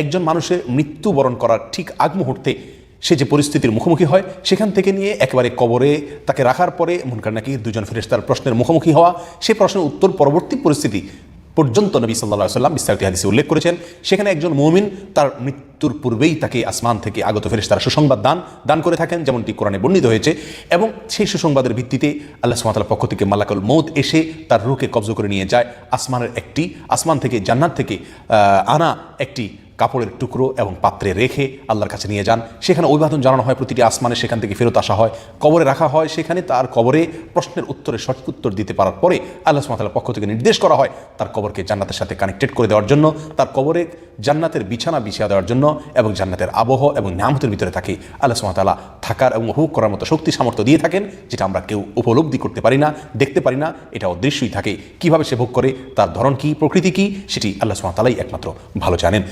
একজন মানুষের মৃত্যুবরণ করার ঠিক আগ মুহূর্তে সে যে পরিস্থিতির মুখোমুখি হয়, সেখান থেকে নিয়ে একেবারে কবরে তাকে রাখার পরে মনকার নাকি দুজন ফেরেস্তার প্রশ্নের মুখোমুখি হওয়া, সে প্রশ্নের উত্তর পরবর্তী পরিস্থিতি পর্যন্ত নবী সাল্লাহ সাল্লাম বিস্তারিত হাদিসে উল্লেখ করেছেন। সেখানে একজন মমিন তার মৃত্যুর পূর্বেই তাকে আসমান থেকে আগত ফেরেস্তারা সুসংবাদ দান দান করে থাকেন, যেমনটি কোরআনে বর্ণিত হয়েছে। এবং সেই সুসংবাদের ভিত্তিতে আল্লাহ সুমাতার পক্ষ থেকে মালাকুল মৌত এসে তার রুকে কবজ করে নিয়ে যায়। আসমানের একটি, আসমান থেকে জান্নাত থেকে আনা একটি কাপড়ের টুকরো এবং পাত্রে রেখে আল্লাহর কাছে নিয়ে যান। সেখানে অভিবাদন জানানো হয় প্রতিটি আসমানে, সেখান থেকে ফেরত আসা হয়। কবরে রাখা হয়, সেখানে তার কবরে প্রশ্নের উত্তরে সঠিক উত্তর দিতে পারার পরে আল্লাহ সুমাতার পক্ষ থেকে নির্দেশ করা হয় তার কবরকে জান্নাতের সাথে কানেক্টেড করে দেওয়ার জন্য, তার কবরে জান্নাতের বিছানা বিছিয়ে দেওয়ার জন্য এবং জান্নাতের আবহ এবং নামতের ভিতরে থাকে। আল্লাহ সুমাতালা থাকার এবং উপভোগ করার মতো শক্তি, সামর্থ্য দিয়ে থাকেন, যেটা আমরা কেউ উপলব্ধি করতে পারি না, দেখতে পারি না এটা অদৃশ্যই থাকে। কীভাবে সে ভোগ করে, তার ধরন কী, প্রকৃতি কী, সেটি আল্লাহ সুমাতালাই একমাত্র ভালো জানেন।